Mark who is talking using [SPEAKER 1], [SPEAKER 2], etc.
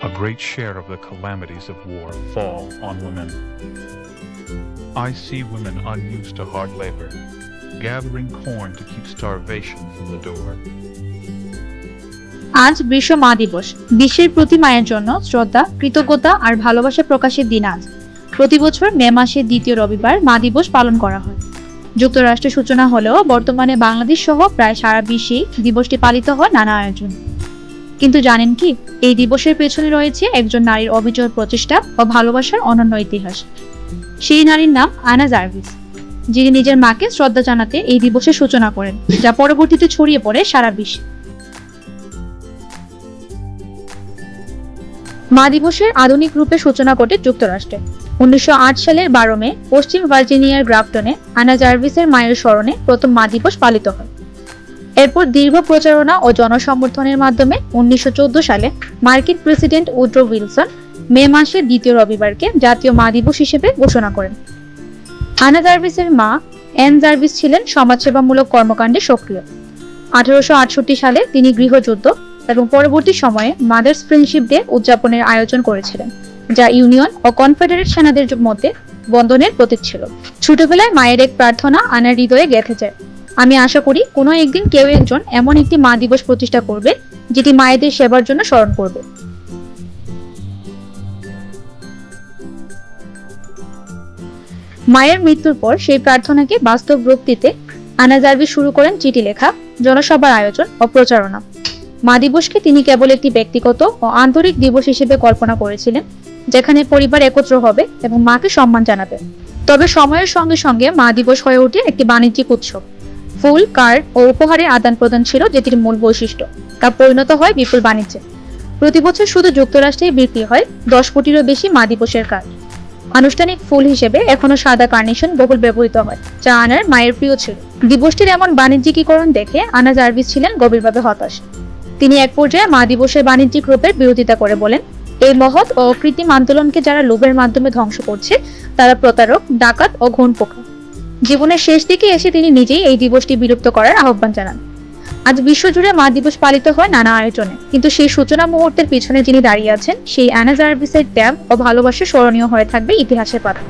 [SPEAKER 1] A great share of the calamities of war fall on women. I see women unused to hard labor, gathering corn to keep starvation from the door.
[SPEAKER 2] আজ বিশ্ব মা দিবস বিশ্বের প্রতি মায়ের জন্য শ্রদ্ধা কৃতজ্ঞতা আর ভালোবাসা প্রকাশের দিন আজ প্রতি বছর মে মাসের দ্বিতীয় রবিবার মা দিবস পালন করা হয় যুক্তরাষ্ট্রের সূচনা হলেও বর্তমানে বাংলাদেশ সহ প্রায় সারা বিশ্বেই দিবসটি পালিত হয় নানা আয়োজন কিন্তু জানেন কি, এই দিবসের পেছনে রয়েছে একজন নারীর অবিচল প্রচেষ্টা ও ভালোবাসার অনন্য ইতিহাস। সেই নারীর নাম আনা জার্ভিস, যিনি নিজের মাকে শ্রদ্ধা জানাতে এই দিবসের সূচনা করেন, যা পরবর্তীতে ছড়িয়ে পড়ে সারা বিশ্বে। মা দিবসের আধুনিক রূপে সূচনা ঘটে যুক্তরাষ্ট্রে। উনিশশো আট সালের বারো মে পশ্চিম ভার্জিনিয়ার গ্রাফটনে আনা জার্ভিসের মায়ের স্মরণে প্রথম মা দিবস পালিত হয়। এরপর দীর্ঘ প্রচারণা ও জনসমর্থনের মাধ্যমে উনিশশো সালে মার্কিন প্রেসিডেন্ট উড্রো উইলসন মে মাসের দ্বিতীয় রবিবারকে জাতীয় মা দিবস হিসেবে ঘোষণা করেন। আনা জার্ভিসের মা এন জার্ভিস ছিলেন সমাজসেবামূলক কর্মকাণ্ডে সক্রিয়। আঠারোশ আটষট্টি সালে তিনি গৃহযুদ্ধ এবং পরবর্তী সময়ে মাদার্স ফ্রেন্ডশিপ ডে উদযাপনের আয়োজন করেছিলেন, যা ইউনিয়ন ও কনফেডারেট সেনাদের মধ্যে বন্ধনের প্রতীক ছিল। ছোটবেলায় মায়ের এক প্রার্থনা আনার হৃদয়ে গেঁথে যায়। আমি আশা করি কোনো একদিন কেউ একজন এমন একটি মা দিবস প্রতিষ্ঠা করবে, যেটি মায়েদের সেবার জন্য স্মরণ করবে। মায়ের মৃত্যুর পর সেই প্রার্থনাকে বাস্তব রূপ দিতে আনা জার্ভি শুরু করেন চিঠি লেখা, জনসভার আয়োজন ও প্রচারণা। মা দিবসকে তিনি কেবল একটি ব্যক্তিগত ও আন্তরিক দিবস হিসেবে কল্পনা করেছিলেন, যেখানে পরিবার একত্র হবে এবং মাকে সম্মান জানাবে। তবে সময়ের সঙ্গে সঙ্গে মা দিবস হয়ে ওঠে একটি বাণিজ্যিক উৎসব। ফুল কার্ড ও উপহারের আদান প্রদান ছিল যেটির মূল বৈশিষ্ট্য। তা পরিণত হয় বিপুল বাণিজ্যে। প্রতি বছর শুধু যুক্তরাষ্ট্রেই বিক্রি হয় দশ কোটিরও বেশি মা দিবসের কার্ড। আনুষ্ঠানিক ফুল হিসেবে এখনও সাদা কার্নেশন বহুল ব্যবহৃত হয়, যা আনার মায়ের প্রিয় ছিল। দিবসটির এমন বাণিজ্যিকীকরণ দেখে আনা জার্ভিস ছিলেন গভীরভাবে হতাশ। তিনি এক পর্যায়ে মা দিবসের বাণিজ্যিক রূপের বিরোধিতা করে বলেন, এই মহৎ ও কৃত্রিম আন্দোলনকে যারা লোভের মাধ্যমে ধ্বংস করছে, তারা প্রতারক, ডাকাত ও ঘুণ পোকা জীবনের শেষ দিকে এসে তিনি নিজেই এই দিবসটি বিলুপ্ত করার আহ্বান জানান। আজ বিশ্বজুড়ে মা দিবস পালিত হয় নানা আয়োজনে, কিন্তু সেই সূচনা মুহূর্তের পিছনে যিনি দাঁড়িয়ে আছেন, সেই অ্যানা জার্ভিসের ত্যাগ ও ভালোবাসা স্মরণীয় হয়ে থাকবে ইতিহাসের পাতা।